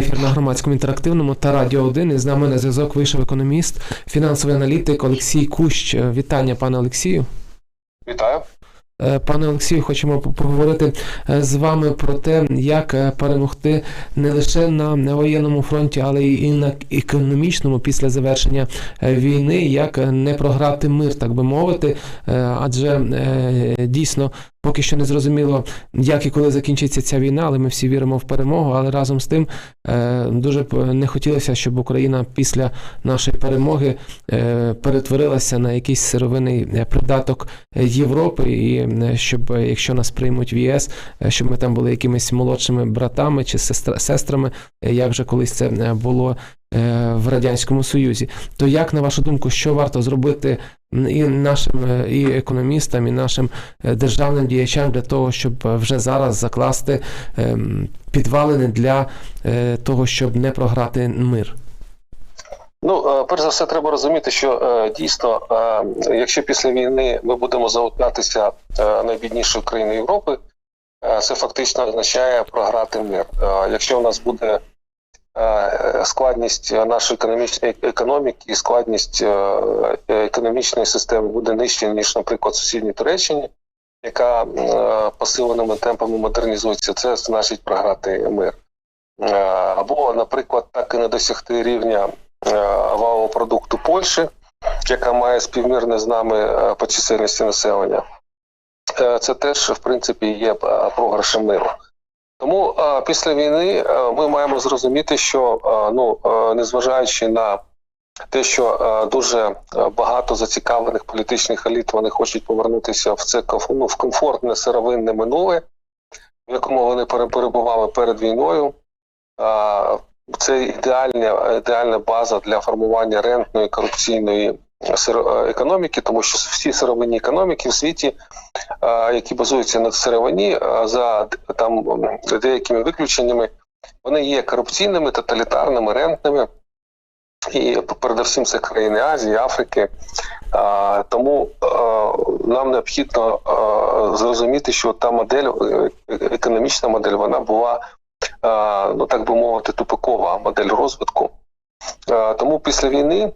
Ефір на громадському інтерактивному та радіо 1. І з нами на зв'язок вийшов економіст, фінансовий аналітик Олексій Кущ. Е, Вітання, пане Олексію. Вітаю. Е, Пане Олексію, хочемо поговорити е, з вами про те, як перемогти не лише на воєнному фронті, але й на економічному після завершення війни, як не програти мир, так би мовити. Адже дійсно поки що не зрозуміло, як і коли закінчиться ця війна, але ми всі віримо в перемогу. Але разом з тим е, дуже б не хотілося, щоб Україна після нашої перемоги е, перетворилася на якийсь сировинний е, придаток Європи, і щоб якщо нас приймуть в ЄС, щоб ми там були якимись молодшими братами чи сестра- сестрами, як вже колись це було в радянському Союзі. То як на вашу думку, що варто зробити і нашим е, і економістам, і нашим е, державним діячам для того, щоб е, вже зараз закласти підвалини для е, того, щоб не програти мир? Ну, е, перш за все, треба розуміти, що е, дійсно, е, якщо після війни ми будемо заутнятися е, найбіднішою країною Європи, е, це фактично означає програти мир. Е, Якщо у нас буде е, складність нашої економічної економіки і складність е, економічної системи буде нижче, ніж, наприклад, сусідній Туреччині, яка е, посиленими темпами модернізується, це значить програти мир. Е, Або, наприклад, так і не досягти рівня е, валового продукту Польщі, яка має співмірне з нами е, по чисельності населення. Е, Це теж, в принципі, є е, програшем миру. Тому е, після війни е, ми маємо зрозуміти, що е, ну, незважаючи на те, що дуже багато зацікавлених політичних еліт вони хочуть повернутися в це ну, в комфортне сировинне минуле, в якому вони пере- перебували перед війною. Це ідеальна, ідеальна база для формування рентної корупційної економіки, тому що всі сировинні економіки в світі, е, які базуються на сировині, е, за там деякими виключеннями, вони є корупційними, тоталітарними, рентними. І передусім це країни Азії, Африки. А, тому е, нам необхідно е, зрозуміти, що та модель, е, економічна модель, вона була, е, ну так би мовити, тупикова модель розвитку. Е, тому після війни е,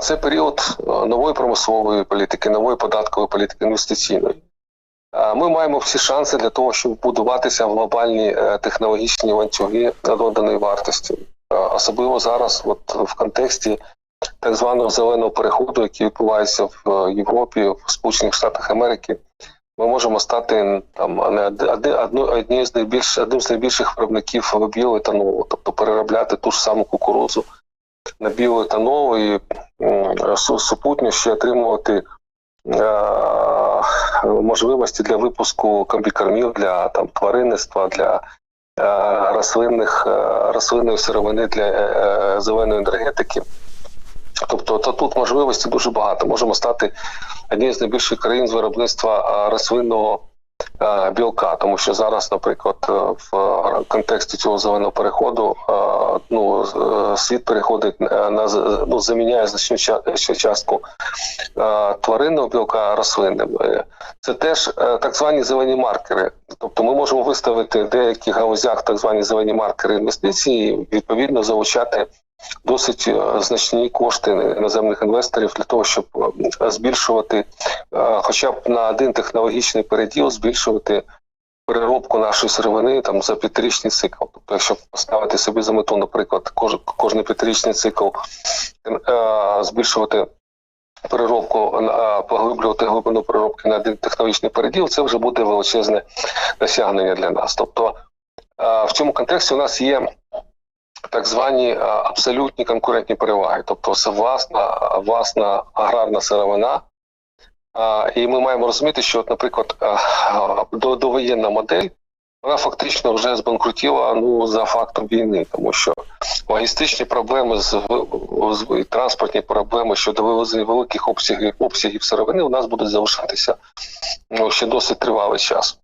це період е, нової промислової політики, нової податкової політики, інвестиційної. Е, Ми маємо всі шанси для того, щоб будуватися в глобальні е, технологічні ланцюги доданої вартості. Е, Особливо зараз, от в контексті так званого зеленого переходу, який відбувається в е, Європі, в Сполучених Штатах Америки, ми можемо стати там не од- оди- одно- однією з найбільш одним з найбільших виробників біоетанолу, тобто переробляти ту ж саму кукурудзу на біоетанол і ще отримувати е, можливості для випуску комбікормів для там тваринництва, для е, рослинних е, рослинної сировини для зеленої енергетики. Тобто то тут можливості дуже багато. Можемо стати однією з найбільших країн з виробництва рослинного білка, тому що зараз, наприклад, е, в е, контексті цього зеленого переходу е, ну, е, світ переходить е, на ну, заміняє значну частку е, тваринного білка рослинним. Е, Це теж е, так звані зелені маркери. Тобто ми можемо виставити в деяких галузях так звані зелені маркери інвестицій, і відповідно залучати досить е, значні кошти іноземних інвесторів для того, щоб е, збільшувати, е, хоча б на один технологічний переділ, збільшувати переробку нашої сировини там за п'ятирічний цикл. Тобто, якщо поставити собі за мету, наприклад, кож, кожний п'ятирічний цикл збільшувати. Переробку поглиблювати глибину переробки на один технологічний переділ, це вже буде величезне досягнення для нас. Тобто в цьому контексті у нас є так звані е, абсолютні конкурентні переваги, тобто це власна, власна аграрна сировина. І ми маємо розуміти, що, от, наприклад, е, довоєнна модель вона фактично вже збанкрутіла ну за фактом війни, тому що логістичні проблеми з, з транспортні проблеми щодо вивезення великих обсягів обсягів сировини у нас будуть залишатися ну, ще досить тривалий час.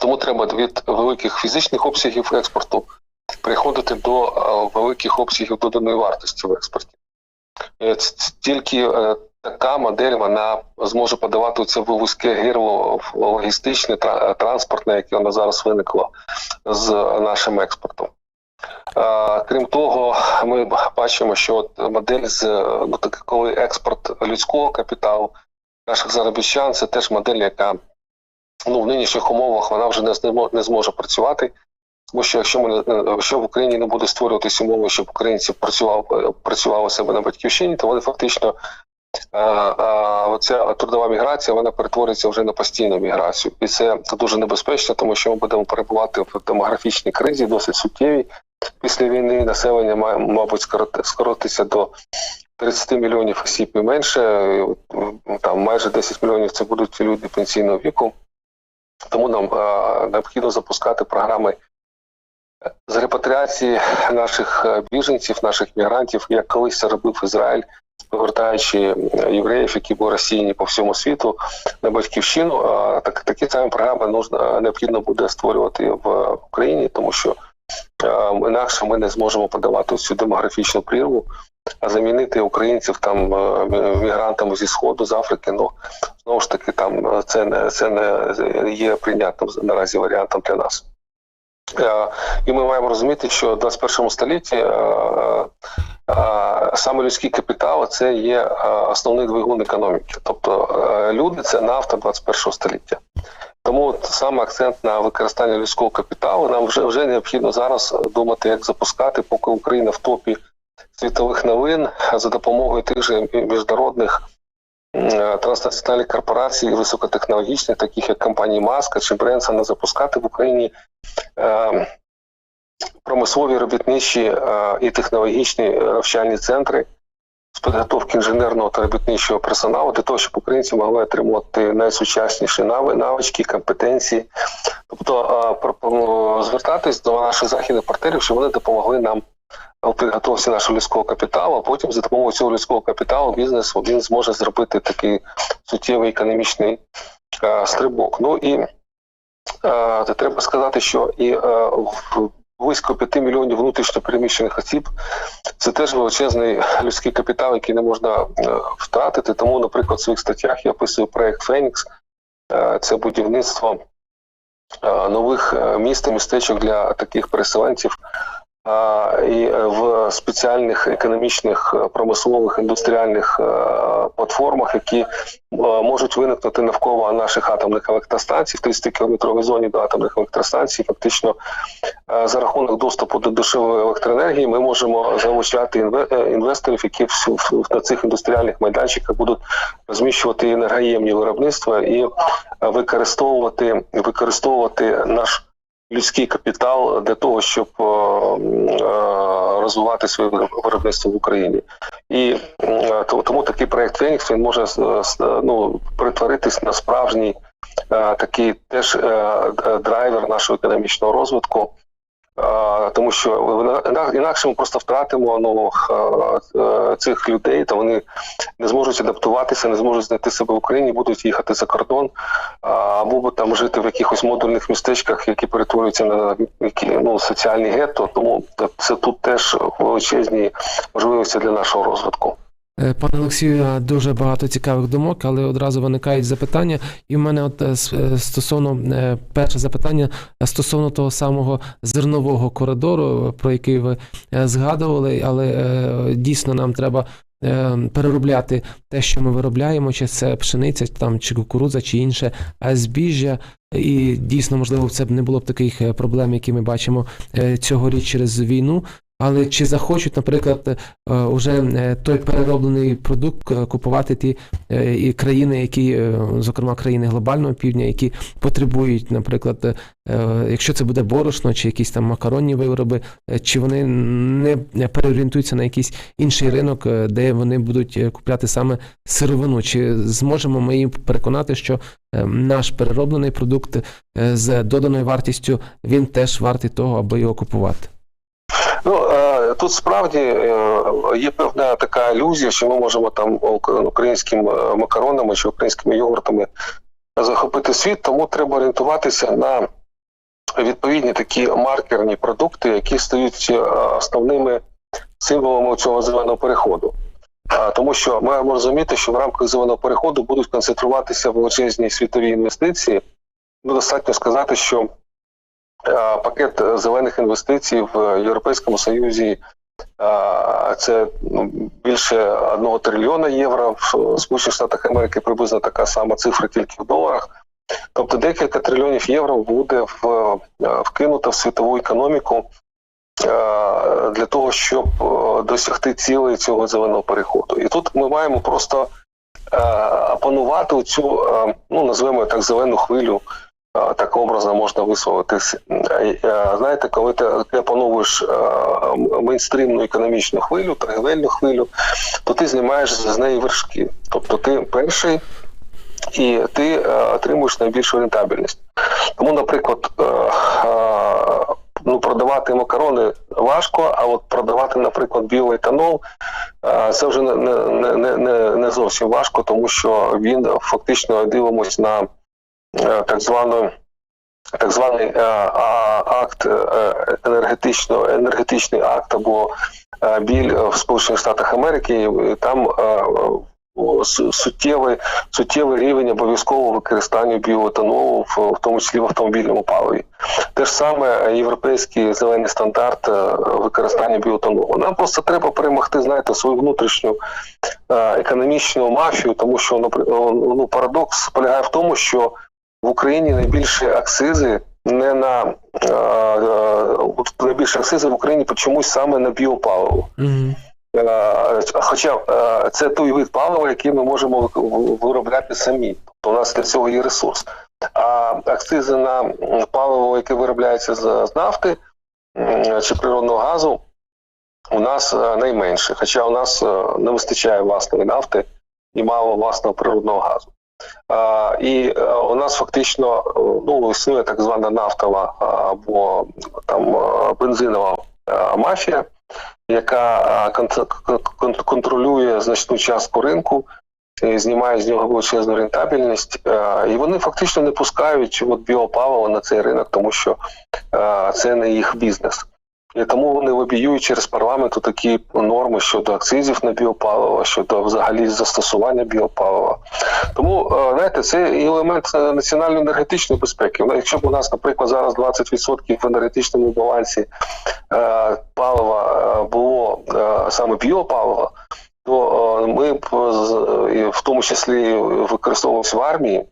Тому треба від великих фізичних обсягів експорту переходити до е, великих обсягів доданої вартості в експорті. Е, Тільки е, така модель вона зможе подавати це вузьке гирло логістичне, транспортне, яке воно зараз виникло з нашим експортом. Крім того, ми бачимо, що от модель з ну, так, коли експорт людського капіталу наших заробітчан, це теж модель, яка ну, в нинішніх умовах вона вже не зможе працювати. Тому що якщо ми якщо в Україні не буде створюватися умови, щоб українці працювали, працювали себе на батьківщині, то вони фактично а, оця трудова міграція вона перетвориться вже на постійну міграцію, і це дуже небезпечно, тому що ми будемо перебувати в демографічній кризі, досить суттєвій. Після війни населення має, мабуть, скороти- скоротиться до 30 мільйонів осіб і менше. Там майже 10 мільйонів це будуть люди пенсійного віку. Тому нам а, необхідно запускати програми з репатріації наших е, біженців, наших мігрантів, як колись це робив Ізраїль, повертаючи е, євреїв, які були розсіяні по всьому світу на батьківщину. Так такі самі програми нужно необхідно буде створювати в Україні, тому що е, інакше ми не зможемо подавати цю демографічну прірву. А замінити українців там е, мігрантами зі сходу з Африки, ну знову ж таки, там е, це не це не є прийнятним наразі варіантом для нас. Е, І ми маємо розуміти, що в 21 столітті е, е, саме людський капітал це є основний двигун економіки. Тобто люди це нафта 21 століття. Тому саме акцент на використання людського капіталу нам вже вже необхідно зараз думати, як запускати, поки Україна в топі світових новин за допомогою тих же міжнародних е, транснаціональних корпорацій високотехнологічних, таких як компанії Маска чи Бренсона, запускати в Україні е, промислові робітничі е, і технологічні навчальні центри з підготовки інженерного та робітничого персоналу для того, щоб українці могли отримувати найсучасніші навички, компетенції. Тобто звертатись до наших західних партнерів, щоб вони допомогли нам підготовці нашого людського капіталу, а потім за допомогою цього людського капіталу бізнес він зможе зробити такий суттєвий економічний е, стрибок. Ну і е, треба сказати, що і е, близько 5 мільйонів внутрішньо переміщених осіб це теж величезний людський капітал, який не можна втратити. Тому, наприклад, в своїх статтях я описую проект Фенікс. Це будівництво нових міст і містечок для таких переселенців а, і е, в спеціальних економічних е, промислових індустріальних е, платформах, які можуть виникнути навколо наших атомних електростанцій в 30 кілометровій зоні до атомних електростанцій. Фактично, за рахунок доступу до дешевої електроенергії, ми можемо залучати інве- інвесторів, які на цих індустріальних майданчиках будуть розміщувати енергоємні виробництва і використовувати використовувати наш людський капітал для того, щоб е, е, розвивати своє виробництво в Україні. І е, тому такий проект Фенікс він може ну, перетворитись на справжній такий теж драйвер нашого економічного розвитку. Тому що іна- інакше ми просто втратимо ну, е, цих людей, то вони не зможуть адаптуватися, не зможуть знайти себе в Україні, будуть їхати за кордон або там жити в якихось модульних містечках, які перетворюються на які, ну, соціальні гетто. Тому це тут теж величезні можливості для нашого розвитку. Е, Пане Олексію, дуже багато цікавих думок, але одразу виникають запитання. І в мене от е, е, стосовно перше запитання стосовно того самого зернового коридору, про який ви згадували, але дійсно нам треба. Переробляти те, що ми виробляємо, чи це пшениця, там чи кукурудза, чи інше збіжжя, і дійсно, можливо, це б не було б таких проблем, які ми бачимо цьогоріч через війну. Але чи захочуть, наприклад, е, уже е, той перероблений продукт е, купувати ті і країни, які, зокрема країни глобального півдня, які потребують, наприклад, якщо це буде борошно чи якісь там макаронні вироби, чи вони не переорієнтуються на якийсь інший ринок, де вони будуть купляти саме сировину? Чи зможемо ми їм переконати, що наш перероблений продукт з доданою вартістю він теж вартий того, аби його купувати? Тут справді е, є певна така ілюзія, що ми можемо там українськими е, макаронами чи українськими йогуртами захопити світ, тому треба орієнтуватися на відповідні такі маркерні продукти, які стають е, основними символами цього зеленого переходу. Тому що маємо розуміти, що в рамках зеленого переходу будуть концентруватися величезні світові інвестиції. Ну, достатньо сказати, що пакет зелених інвестицій в Європейському Союзі е, це ну, більше одного трильйона євро. В Сполучених Штатах Америки приблизно така сама цифра тільки в доларах. Тобто декілька трильйонів євро буде в, е, вкинуто в світову економіку е, для того, щоб е, досягти цілей цього зеленого переходу. І тут ми маємо просто е, опанувати цю, е, ну назвемо так, зелену хвилю. Е, Так образно можна висловитись. Е, е, Знаєте, коли ти, опановуєш мейнстрімну економічну хвилю, торгівельну хвилю, то ти знімаєш з неї вершки. Тобто ти перший і ти отримуєш найбільшу рентабельність. Тому, наприклад, ну, продавати макарони важко, а от продавати, наприклад, біоетанол, це вже не, не, не, не, зовсім важко, тому що він фактично дивимось на так звану. Так званий е, акт е, енергетично, енергетичний акт або е, біль в Сполучених Штатах Америки, там е, суттєвий, суттєвий рівень обов'язкового використання біоетанолу, в, тому числі в автомобільному паливі. Те ж саме е, європейський зелений стандарт е, використання біоетанолу. Нам просто треба перемогти, знаєте, свою внутрішню е, економічну мафію, тому що ну, парадокс полягає в тому, що в Україні найбільші акцизи не на е, найбільші акцизи в Україні чомусь саме на біопаливо. Е, Хоча це той вид палива, який ми можемо виробляти самі. Тобто у нас для цього є ресурс. А акцизи на паливо, яке виробляється з нафти чи природного газу, у нас найменше. Хоча у нас не вистачає власної нафти і мало власного природного газу. І е, у нас фактично ну, існує так звана нафтова або там е, бензинова е, мафія, яка кон- кон- контролює значну частку ринку, і знімає з нього величезну рентабельність, і вони фактично не пускають от біопаливо на цей ринок, тому що це не їх бізнес. Тому вони лобіюють через парламент такі норми щодо акцизів на біопаливо, щодо взагалі застосування біопалива. Тому е, знаєте, це елемент е, національної енергетичної безпеки. Ну, Якщо б у нас, наприклад, зараз 20% в енергетичному балансі е, палива було саме біопаливо, то ми б в тому числі використовувалися в армії,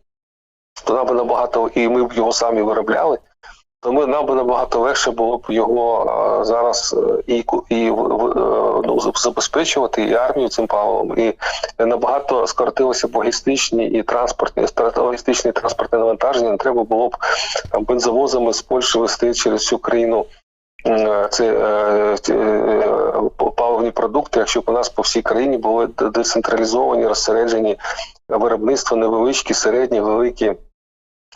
то нам би набагато і ми б його самі виробляли. То ми нам би набагато легше було б його зараз е, і, і е, ну, забезпечувати і армію цим паливом, і набагато скоротилися б логістичні і транспортні логістичні і транспортне навантаження. Не треба було б бензовозами з Польщі вести через всю країну це е, ці, е, паливні продукти, якщо б у нас по всій країні були децентралізовані, розсереджені виробництва невеличкі, середні, великі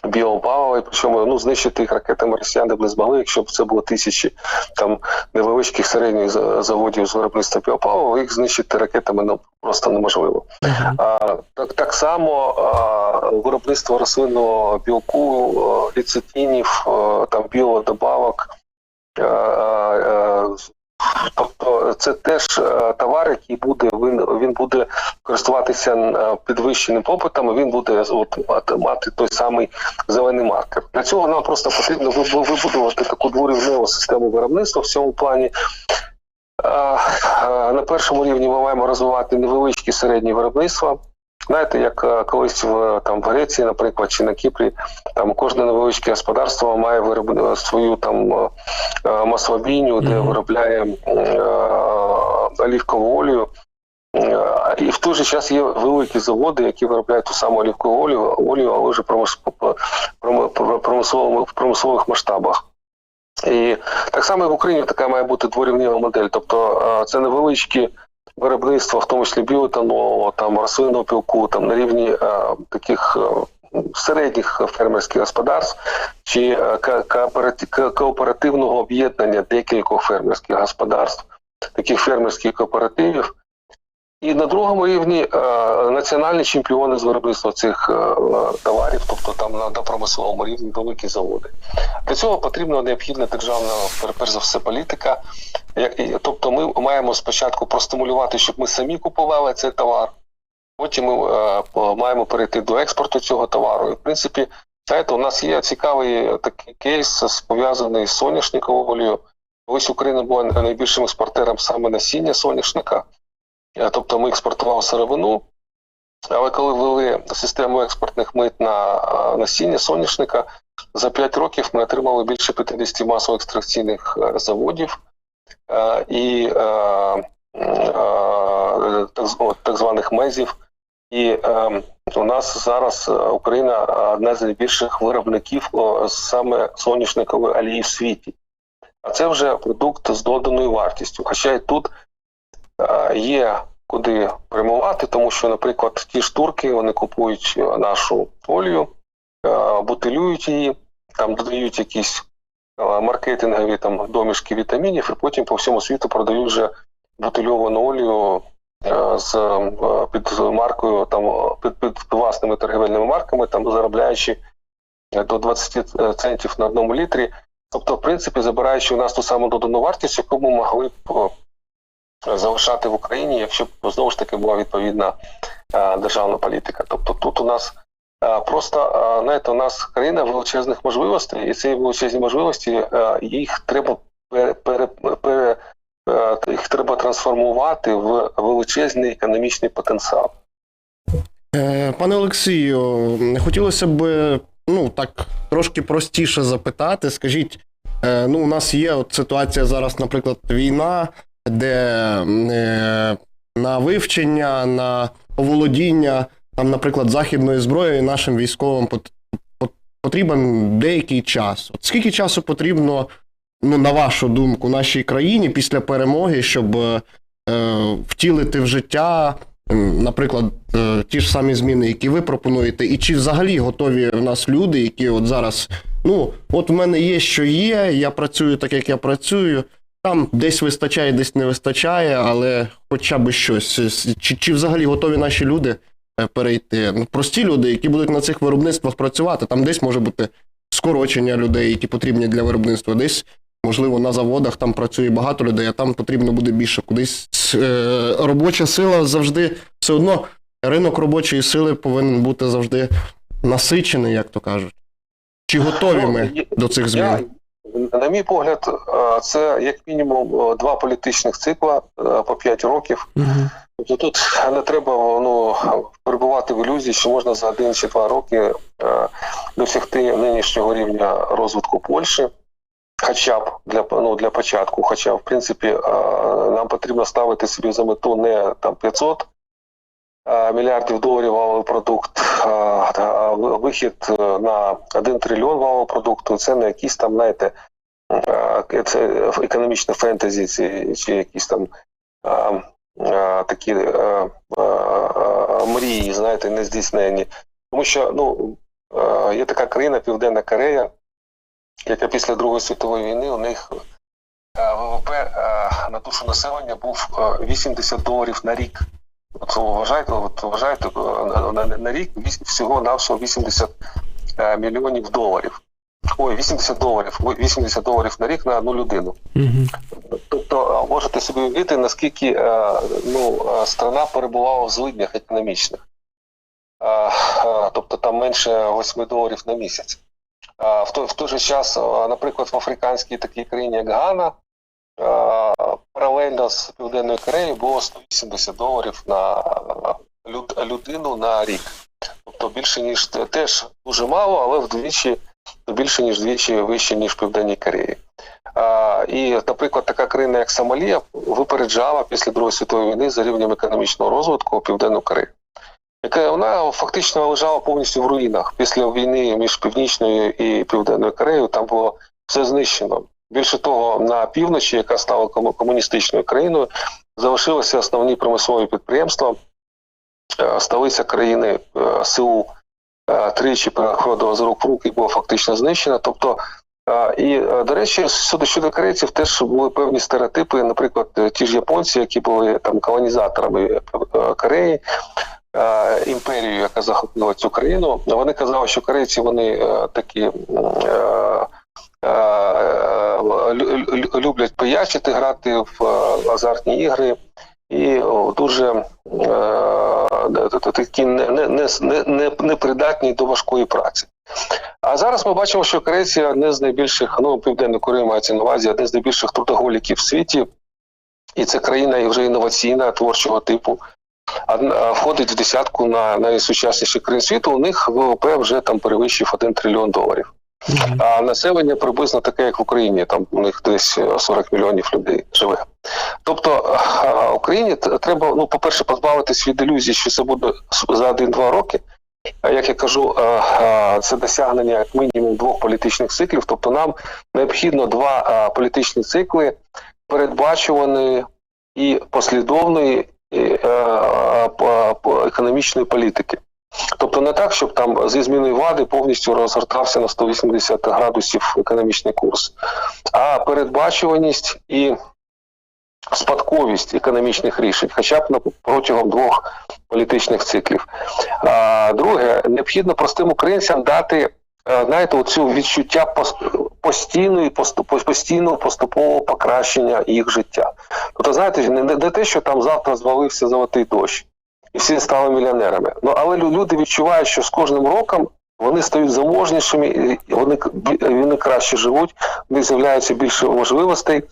біопалива, і причому ну, знищити їх ракетами росіяни б не змогли, якщо б це було тисячі там невеличких середніх заводів з виробництва біопалива, їх знищити ракетами ну, просто неможливо. Мгм. А, так, так само а, виробництво рослинного білку, а, ліцетинів, а, там біодобавок. а, а, Тобто це теж е, товар, який буде він, він буде користуватися е, підвищеним попитом, він буде от, мати, той самий зелений маркер. Для цього нам просто потрібно вибудувати таку дворівневу систему виробництва в цьому плані. А, На першому рівні ми маємо розвивати невеличкі середні виробництва. Знаєте, як е, колись в там в Греції, наприклад, чи на Кіпрі, там кожне невеличке господарство має вироб... свою там е, е, маслобійню, де Мгм. виробляє е, олівкову олію. Е, І в той же час є великі заводи, які виробляють ту саму олівкову олію, олію але вже в промислових масштабах. І так само і в Україні така має бути дворівнева модель. Тобто е, це невеличкі виробництва, в тому числі біоетанолу, там рослинного пілку, там на рівні е, таких е, середніх фермерських господарств чи е, кооперативного об'єднання декількох фермерських господарств, таких фермерських кооперативів. І на другому рівні е, національні чемпіони з виробництва цих е, товарів, тобто там на на промисловому рівні великі заводи. Для цього потрібна необхідна державна перш за все політика. Тобто, ми маємо спочатку простимулювати, щоб ми самі купували цей товар. Потім ми е, маємо перейти до експорту цього товару. І, в принципі, знаєте, у нас є цікавий такий кейс пов'язаний з соняшниковою олією. Ось Україна була найбільшим експортером саме насіння соняшника. Е, Тобто ми експортували сировину, але коли ввели систему експортних мит на е, насіння соняшника, за 5 років ми отримали більше 50 масово-екстракційних е, заводів і так, званих мезів. І у нас зараз Україна одна з найбільших виробників саме соняшникової олії в світі. А це вже продукт з доданою вартістю. Хоча і тут є куди прямувати, тому що, наприклад, ті ж турки вони купують е, нашу олію, е, бутилюють її, там додають якісь е, маркетингові там домішки вітамінів, і потім по всьому світу продають вже бутильовану олію з під маркою, там під, під власними торгівельними марками, там заробляючи до 20 центів на одному літрі. Тобто, в принципі, забираючи у нас ту саму додану вартість, яку ми могли б залишати в Україні, якщо б знову ж таки була відповідна е, державна політика. Тобто тут у нас е, просто е, знаєте, у нас країна величезних можливостей, і ці величезні можливості їх треба пере, пере, пере, їх треба трансформувати в величезний економічний потенціал. Пане Олексію, хотілося б ну так трошки простіше запитати. Скажіть, ну у нас є от ситуація зараз, наприклад, війна, де е, на вивчення, на оволодіння, там, наприклад, західною зброєю нашим військовим пот- пот- потрібен деякий час. От скільки часу потрібно, ну, на вашу думку, нашій країні після перемоги, щоб е, втілити в життя Наприклад, е, ті ж самі зміни, які ви пропонуєте, і чи взагалі готові в нас люди, які от зараз, ну, от в мене є, що є, я працюю так, як я працюю. Там десь вистачає, десь не вистачає, але хоча б щось. Чи, чи взагалі готові наші люди е, перейти? Ну, прості люди, які будуть на цих виробництвах працювати. Там десь може бути скорочення людей, які потрібні для виробництва, десь, можливо, на заводах там працює багато людей, а там потрібно буде більше. Кудись е, робоча сила завжди все одно ринок робочої сили повинен бути завжди насичений, як то кажуть. Чи готові ми Ну, до цих змін? На мій погляд, е, це як мінімум е, два політичних цикла е, по 5 років. Угу. Тобто тут не треба ну, перебувати в ілюзії, що можна за один чи два роки досягти нинішнього рівня розвитку Польщі, хоча б для ну, для початку. Хоча, в принципі, нам потрібно ставити собі за мету не там 500 е, мільярдів доларів валовий продукт, е, вихід е, на 1 трильйон валового продукту. Це не якісь там, знаєте, е, це економічне фентезі, чи, якісь там. е, е, такі е, е, е, мрії, знаєте, не здійснені. Тому що ну, е, є така країна Південна Корея, яка після Другої світової війни у них е, ВВП е, на душу населення був е, 80 доларів на рік. От вважайте, от вважайте е, на, на, на рік всього навсього 80 е, мільйонів доларів. Ой, 80 доларів, 80 доларів на рік на одну людину. Угу. Тобто е, можете собі уявити, наскільки ну, страна перебувала в злиднях економічних. Тобто там менше 8 доларів на місяць. В той, в той же час, наприклад, в африканській такій країні, як Гана, паралельно з Південною Кореєю було 180 доларів на е, люд- людину на рік. Тобто більше, ніж теж дуже мало, але вдвічі більше, ніж двічі вище, ніж в Південній Кореї. А, і, наприклад, така країна, як Сомалія, випереджала після Другої світової війни за рівнем економічного розвитку Південну Корею. Яка вона фактично лежала повністю в руїнах після війни між Північною і Південною Кореєю. Там було все знищено. Більше того, на півночі, яка стала комуністичною країною, залишилися основні промислові підприємства. Е, Столиця країни е, Сеул е, тричі переходила з рук в руки і була фактично знищена. Тобто, і, до речі, щодо щодо корейців теж були певні стереотипи. Наприклад, ті ж японці, які були там колонізаторами Кореї, імперією, яка захопила цю країну. Вони казали, що корейці вони такі. Е, е, лю- лю- люблять пиячити, грати в е, азартні ігри і дуже е, такі не, не, не, не, непридатні до важкої праці. А зараз ми бачимо, що корейці одне з найбільших, ну Південна Корея мається на увазі, одне з найбільших трудоголіків в світі, і це країна і вже інноваційна, творчого типу. Одна- входить в десятку на найсучасніших країн світу. У них ВВП вже там перевищив 1 трильйон доларів. А населення приблизно таке, як в Україні. Там у них десь е, 40 мільйонів людей живе. Тобто е, Україні треба, ну, по-перше, позбавитись від ілюзії, що це буде за один-два роки. А як я кажу, е, е, це досягнення як мінімум двох політичних циклів. Тобто нам необхідно два е, політичні цикли передбачуваної і послідовної е, е, економічної політики. Тобто не так, щоб там зі зміною влади повністю розгортався на 180 градусів економічний курс, а передбачуваність і спадковість економічних рішень, хоча б протягом двох політичних циклів. А, друге, необхідно простим українцям дати. е, Знаєте, оцю відчуття постійної постійного поступового покращення їх життя. Тобто, знаєте, не те, що там завтра звалився золотий дощ, і всі стали мільйонерами. Ну але люди відчувають, що з кожним роком вони стають заможнішими, вони, вони краще живуть, в них з'являється більше можливостей.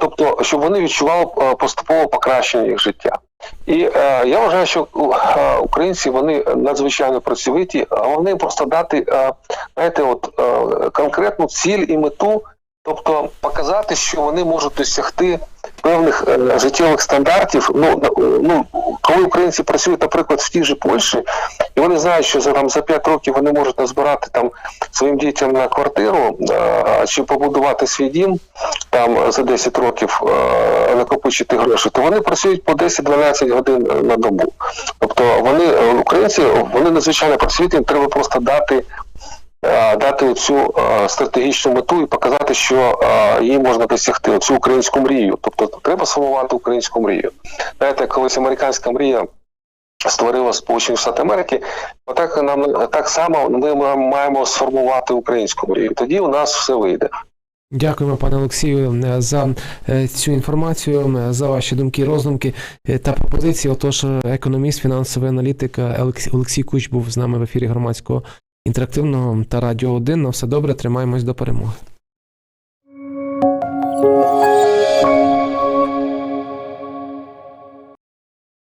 Тобто, щоб вони відчували е, поступове покращення їх життя. І е, я вважаю, що е, українці вони надзвичайно працьовиті, а вони просто дати е, знаєте, от е, конкретну ціль і мету, тобто показати, що вони можуть досягти певних е, життєвих стандартів. Ну, ну коли українці працюють, наприклад, в тій же Польщі, і вони знають, що за там за 5 років вони можуть назбирати там своїм дітям на квартиру е, чи побудувати свій дім там за 10 років е, накопичити гроші, то вони працюють по 10-12 годин е, на добу. Тобто вони е, українці вони надзвичайно працюють, їм треба просто дати. Е, Дати цю стратегічну мету і показати, що е, її можна досягти цю українську мрію. Тобто треба сформувати українську мрію. Знаєте, колись американська мрія створила Сполучені Штати Америки, отак нам так само ми маємо сформувати українську мрію. Тоді у нас все вийде. Дякуємо, пане Олексію, е, за е, цю інформацію, е, за ваші думки, роздумки е, та пропозиції. Отож, е, економіст, фінансовий аналітик е, Олексій Куч був з нами в ефірі громадського інтерактивного та радіо 1. На все добре, тримаємось до перемоги.